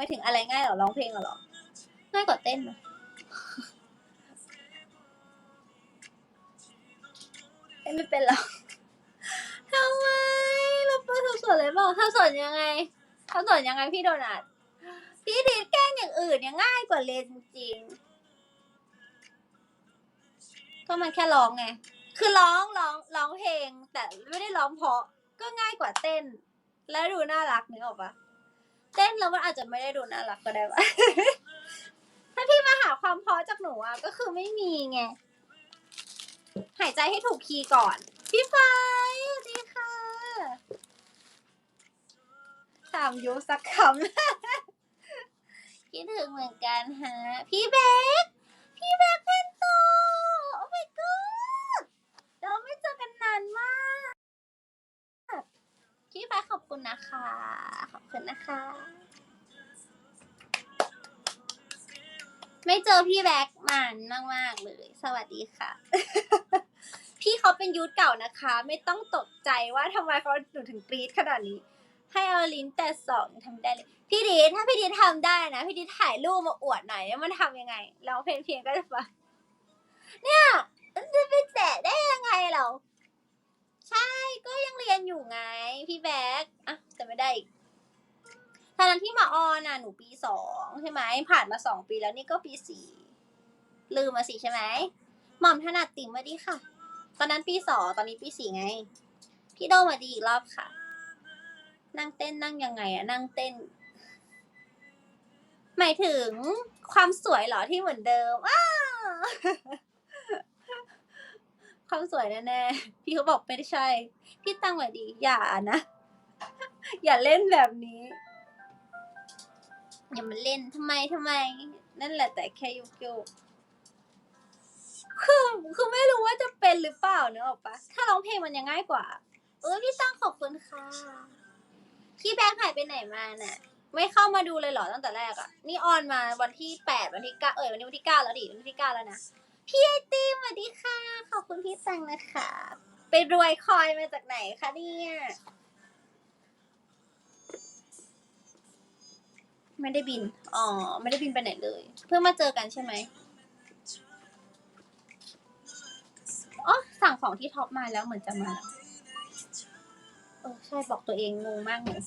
ไม่ถึงอะไรง่ายเหรอร้องเพลงเหรอง่ายกว่าเต้นนะเต้นไม่เป็นหรอกทำไมเราไปทำสวนเลยบอกทำสวนยังไงทำสวนยังไงพี่โดนัทพี่ดีดแกล้งอย่างอื่นยังง่ายกว่าเรียนจริงๆก็มันแค่ร้องไง คือร้องร้องร้องเพลง แต่ไม่ได้ร้องเพราะก็ง่ายกว่าเต้น แล้วดูน่ารักนึกออกปะ เต้นแล้วมันอาจจะไม่ได้ดูน่ารักก็ได้วะ ถ้าพี่มาหาความเพราะจากหนูอะก็คือไม่มีไง หายใจให้ถูกคีย์ก่อน พี่ไฟสวัสดีค่ะสามยุสักคำ คิดถึงเหมือนกันฮะ พี่เบคพี่เบคเป็นโตโอ้ my god เราไม่เจอกันนานมาก พี่ไฟขอบคุณนะคะ ขอบคุณ นะคะ ไม่เจอพี่แบ็กมานมากมาก ๆ เลย สวัสดีค่ะ พี่เขาเป็นยูทเก่านะคะ ไม่ต้องตกใจว่าทำไมเขาหนูถึงกรี๊ดขนาดนี้ ให้เอาลิ้นแต่สองทำได้เลย พี่ดีถ้าพี่ดีทำได้นะ พี่ดีถ่ายรูปมาอวดหน่อยว่ามันทำยังไงร้องเพลงเพียงก็จะฟังเนี่ยมันจะไปแตะได้ยังไงเรา ใช่ก็ยังเรียนอยู่ไง พี่แบ็กอะแต่ไม่ได้อีกตอนนั้นที่มานหนูปีสองใช่ไหมผ่านมาสองปีแล้วนี่ก็ปีสี่ลืมมาสิใช่ไหมหม่อมถนัดติ่มมาดีค่ะ ตอนนั้นปีสองตอนนี้ปีสี่ไง พี่โดมาดีอีกรอบค่ะ นั่งเต้นนั่งยังไงอะนั่งเต้น หมายถึงความสวยเหรอที่เหมือนเดิมอ้าวความสวยแน่ๆ พี่เขาบอกไม่ใช่ พี่ตั้งไว้ดี อย่านะ อย่าเล่นแบบนี้ อย่ามาเล่นทำไมทำไม นั่นแหละแต่แค่ยุกยกคือคือไม่รู้ว่าจะเป็นหรือเปล่าเนอะออกปะถ้าร้องเพลงมันยังง่ายกว่า เออพี่ตั้งขอบคุณค่ะพี่แบงค์หายไปไหนมาน่ะ ไม่เข้ามาดูเลยเหรอตั้งแต่แรกอะนี่ออนมาวันที่แปดวันที่เก้าเอยวันนี้วันที่เก้าแล้วดิวันที่เก้าแล้วนะพี่ไอติมสวัสดีค่ะ ขอบคุณพี่ตังนะคะ ไปรวยคอยมาจากไหนคะเนี่ย ไม่ได้บิน อ๋อ ไม่ได้บินไปไหนเลย เพื่อมาเจอกันใช่ไหมอ๋อ สั่งของที่ท็อปมาแล้วเหมือนจะมาแล้วเออ ใช่ บอกตัวเองงงมากเลย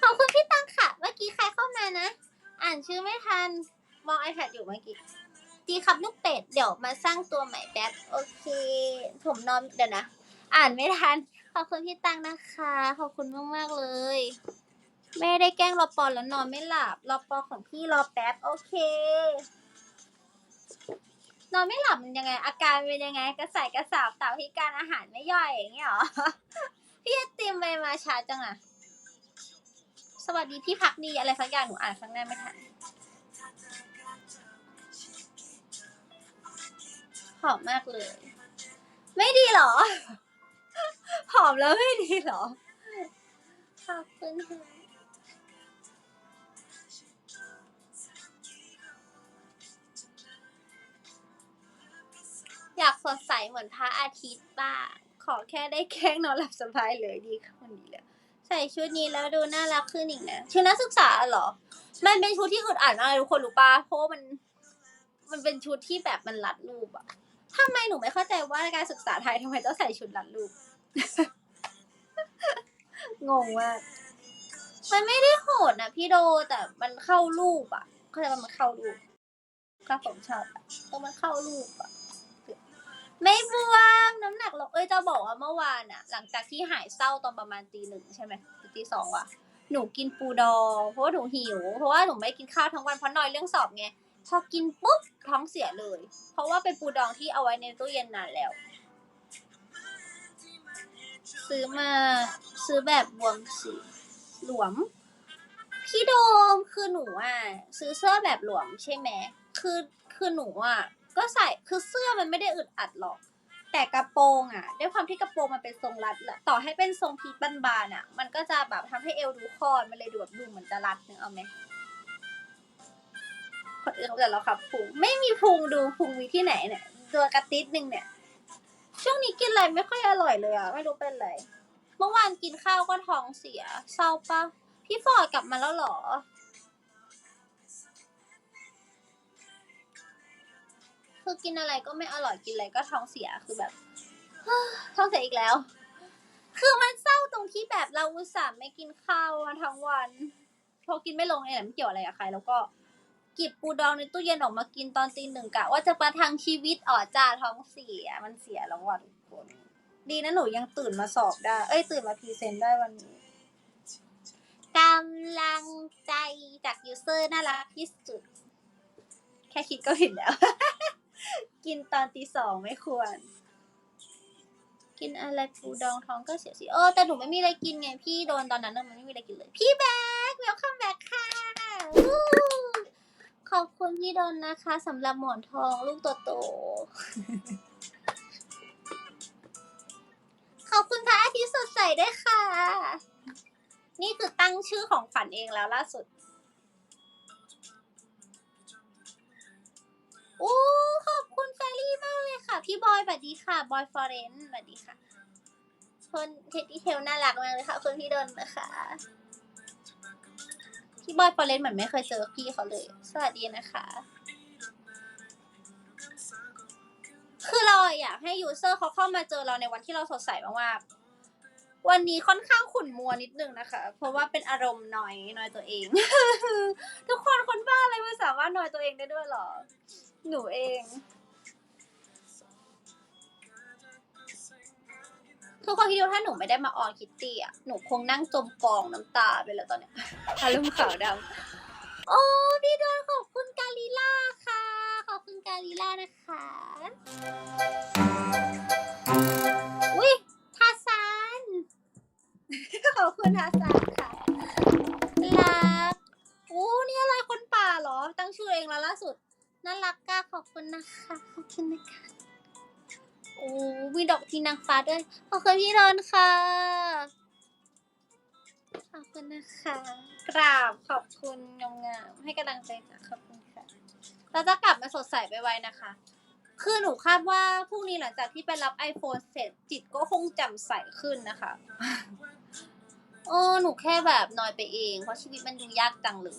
ขอบคุณพี่ตังค่ะ เมื่อกี้ใครเข้ามานะ อ่านชื่อไม่ทัน มอง iPad อยู่เมื่อกี้ดีครับลูกเป็ด เดี๋ยวมาสร้างตัวใหม่แป๊บ โอเค ผมนอนเดี๋ยวนะ อ่านไม่ทัน ขอบคุณพี่ตังนะคะ ขอบคุณมาก ๆ เลย ไม่ได้แกล้งรอปอแล้วนอนไม่หลับ รอปอของพี่รอแป๊บ โอเคนอนไม่หลับมันยังไง อาการเป็นยังไง กระใส่กระสาบต่าพิการอาหารไม่ย่อยอย่างเงี้ยหรอ พี่ไอติมไปมาช้าจังอะสวัสดีพี่พักดีอะไรสักอย่างหนูอ่านข้างหน้าไม่ทันหอมมากเลย ไม่ดีหรอหอมแล้วไม่ดีหรอขอบคุณค่ะ เหมือนพระอาทิตย์บ้างขอแค่ได้แกล้งนอนหลับสบายเลยดีค่ะคนดีแล้วใส่ชุดนี้แล้วดูน่ารักขึ้นอีกนะชุดนักศึกษาเหรอ มันเป็นชุดที่อึดอัดมากเลยทุกคนรู้ปะเพราะมัน มันเป็นชุดที่แบบมันรัดรูปอะทำไมหนูไม่เข้าใจว่าการศึกษาไทยทำไมต้องใส่ชุดรัดรูป งงมากมันไม่ได้โหดนะพี่โดแต่มันเข้ารูปอะเข้าใจว่ามันเข้ารูปก็ผมชอบอะเออมันเข้ารูปอะ ไม่บวมน้ำหนักลงเอ้ยจะบอกว่าเมื่อวานอะหลังจากที่หายเศร้าตอนประมาณตีหนึ่งใช่ไหมหรือตีสองวะหนูกินปูดองเพราะว่าหนูหิว เพราะว่าหนูไม่กินข้าวทั้งวันเพราะนอยเรื่องสอบไงพอกินปุ๊บท้องเสียเลย เพราะว่าเป็นปูดองที่เอาไว้ในตู้เย็นนานแล้ว ซื้อมาซื้อแบบบวมสีหลวม พี่โดมคือหนูอะซื้อเสื้อแบบหลวมใช่ไหมคือคือหนูอะ ก็ใส่คือเสื้อมันไม่ได้อึดอัดหรอก แต่กระโปรงอะ ด้วยความที่กระโปรงมันเป็นทรงรัดแหละต่อให้เป็นทรงพีทบานๆอะ มันก็จะแบบทำให้เอวดูคอนมันเลยดูแบบดูเหมือนจะรัดนึกเอาไหมคนอื่นเขาแต่เราขับพุงไม่มีพุงดูพุงมีที่ไหนเนี่ยตัวกระติดนึงเนี่ย ช่วงนี้กินอะไรไม่ค่อยอร่อยเลยอะไม่รู้เป็นไรเมื่อวานกินข้าวก็ท้องเสียเศร้าปะพี่ฟอร์ดกลับมาแล้วหรอ คือกินอะไรก็ไม่อร่อยกินอะไรก็ท้องเสียคือแบบ ท้องเสียอีกแล้ว คือมันเศร้าตรงที่แบบเราอุตส่าห์ไม่กินข้าวมาทั้งวันพอกินไม่ลงเนี่ยไม่เกี่ยวอะไรกับใคร แล้วก็ก็บปูดองในตู้เย็นออกมากินตอนตีหนึ่งกะว่าจะประทังชีวิตอ๋อจ้าท้องเสียมันเสียแล้วว่ะทุกคน ดีนะหนูยังตื่นมาสอบได้ เอ้ยตื่นมาพรีเซนต์ได้วันนี้กำลังใจจากยูเซอร์น่ารักที่สุด แค่คิดก็ผิดแล้ว กินตอนตีสองไม่ควร กินอะไรปูดองท้องก็เสียสิเออแต่หนูไม่มีอะไรกินไงพี่โดนตอนนั้นมันไม่มีอะไรกินเลย พี่แบ็คเวลคัมแบ็คค่ะวู้ขอบคุณพี่โดนนะคะสำหรับหมอนทองลูกโตๆขอบคุณพระอาทิตย์สดใสด้วยค่ะ นี่คือตั้งชื่อของขวัญเองแล้วล่าสุดโอ้ ค่ะ พี่บอยสวัสดีค่ะ บอยฟอเรนสวัสดีค่ะ คนเทดดี้เทลน่ารักมากเลยค่ะคุณพี่ดนนะคะ พี่บอยฟอเรนเหมือนไม่เคยเจอพี่เขาเลย สวัสดีนะคะ คือเราอยากให้ยูเซอร์เขาเข้ามาเจอเราในวันที่เราสดใสมากๆ วันนี้ค่อนข้างขุ่นมัวนิดนึงนะคะ เพราะว่าเป็นอารมณ์หน่อยหน่อยตัวเอง ทุกคนคนบ้าอะไรมันสามารถหน่อยตัวเองได้ด้วยหรอ หนูเอง ทุกคนคิดดูถ้าหนูไม่ได้มาออนคิตตี้อะ หนูคงนั่งจมกองน้ำตาไปแล้วตอนเนี้ยอารมณ์ขาวดำ โอ้ พี่ดอนขอบคุณกาลิล่าค่ะ ขอบคุณกาลิล่านะคะ อุ้ยทาซาน ขอบคุณทาซานค่ะรักโอ้นี่อะไรคนป่าเหรอ ตั้งชื่อเองแล้วล่าสุด น่ารักก้าขอบคุณนะคะ ขอบคุณนะคะ โอ้มีดอกทีนางฟ้าด้วย ขอบคุณพี่รอนค่ะ ขอบคุณนะคะ กราบขอบคุณงามๆให้กำลังใจจ้ะขอบคุณค่ะ เราจะกลับมาสดใสไปไวๆนะคะ คือหนูคาดว่าพรุ่งนี้หลังจากที่ไปรับ iPhone เสร็จจิตก็คงแจำใสขึ้นนะคะ โอ้หนูแค่แบบนอยไปเอง เพราะชีวิตมันดูยากจังเลย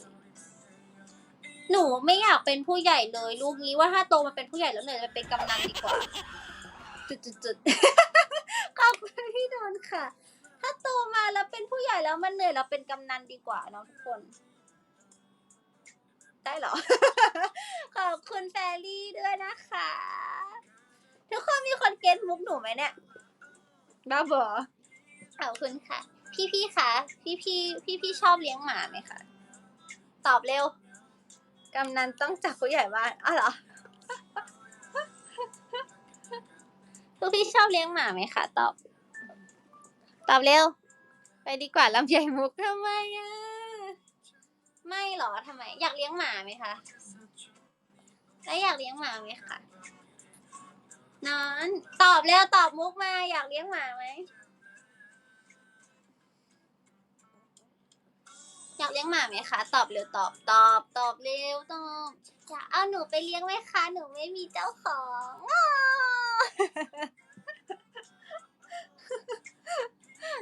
หนูไม่อยากเป็นผู้ใหญ่เลย ลูกนี้ว่าถ้าโตมาเป็นผู้ใหญ่แล้วเหนื่ยจะเป็นกำนันดีกว่า จุดจุดจุดขอบคุณพี่โดนค่ะ ถ้าโตมาแล้วเป็นผู้ใหญ่แล้วมันเหนื่อยเราเป็นกำนันดีกว่าเนาะทุกคน ได้เหรอ ขอบคุณแฟรี่ด้วยนะคะ ทุกคนมีคนเก็ตมุกหนูไหมเนี่ยบ้าบอขอบคุณค่ะ พี่พี่ๆคะพี่พี่พี่พี่ๆชอบเลี้ยงหมาไหมคะตอบเร็วกำนันต้องจับผู้ใหญ่บ้านอ้าวเหรอ พวกพี่ชอบเลี้ยงหมาไหมคะ ตอบ ตอบเร็ว ไปดีกว่าลำไยมุกทำไมอะ ไม่หรอทำไม อยากเลี้ยงหมาไหมคะแล้วอยากเลี้ยงหมาไหมคะนอนตอบเร็วตอบมุกมา อยากเลี้ยงหมาไหมอยากเลี้ยงหมาไหมคะ ตอบเร็วตอบตอบตอบเร็วตอบจะเอาหนูไปเลี้ยงไหมคะ หนูไม่มีเจ้าของ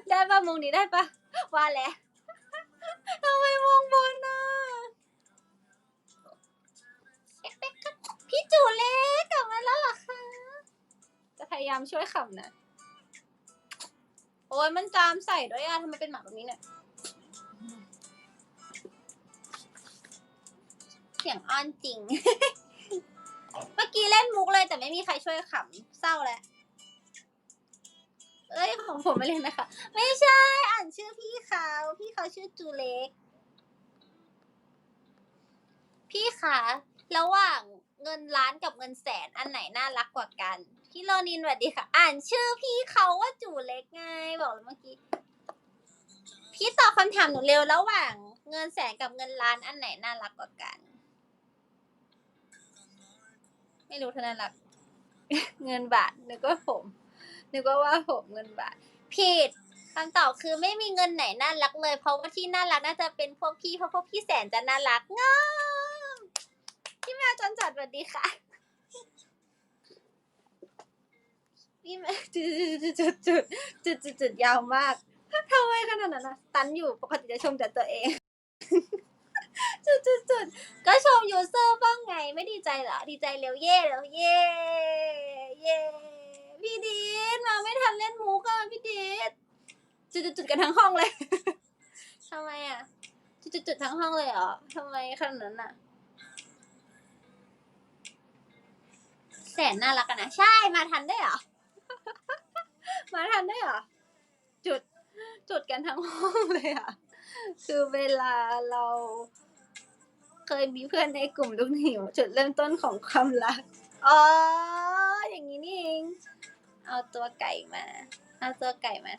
ได้ปะมุงนี้ได้ปะว่าแล้วทำไมมองบนน่ะเอ๊ะเอ๊ะพี่จูเล็กกลับมาแล้วเหรอคะ จะพยายามช่วยขำนะ โอ้ยมันจามใส่ด้วยอะทำไมเป็นหมาแบบนี้เนี่ย เสียงอ้อนจริง เมื่อกี้เล่นมุกเลยแต่ไม่มีใครช่วยขำเศร้าแล้วเอ้ยของผมไม่เล่นนะคะ ไม่ใช่อ่านชื่อพี่เขาพี่เขาชื่อจูเล็ก พี่คะระหว่างเงินล้านกับเงินแสนอันไหนน่ารักกว่ากัน พี่โรนินสวัสดีค่ะ อ่านชื่อพี่เขาว่าจูเล็กไงบอกแล้วเมื่อกี้พี่ตอบคำถามหนูเร็วระหว่างเงินแสนกับเงินล้านอันไหนน่ารักกว่ากัน ไม่รู้เท่านั้นรักเงินบาทนึกว่าผมนึกว่าว่าผมเงินบาท ผิดคำตอบคือไม่มีเงินไหนน่ารักเลย เพราะว่าที่น่ารักน่าจะเป็นพวกพี่เพราะพวกพี่แสนจะน่ารักงามพี่แมวจนจัดสวัสดีค่ะพี่แมวจุดจุดจุดจุดจุดจุดยาวมากทำไมขนาดนั้นนะตันอยู่ปกติจะชมแต่ตัวเอง ด ก็ชมยูเซอร์บ้างไงไม่ดีใจเหรอ ดีใจเร็วเย่เร็วเย่เย่พี่ดีดมาไม่ทันเล่นมุกอะพี่ดีดจุดจุดๆๆกันทั้งห้องเลย ทำไมอะ จุดจุดๆๆทั้งห้องเลยเหรอทำไมขนาดนั้นอะ แสนน่ารักกันนะ ใช่มาทันได้เหรอ มาทันได้เหรอ จุดจุดกันทั้งห้องเลยอะ คือเวลาเรา เคยมีเพื่อนในกลุ่มลูกหิวจุดเริ่มต้นของความรัก อ๋อ อย่างนี้นี่เอง เอาตัวไก่มา เอาตัวไก่มา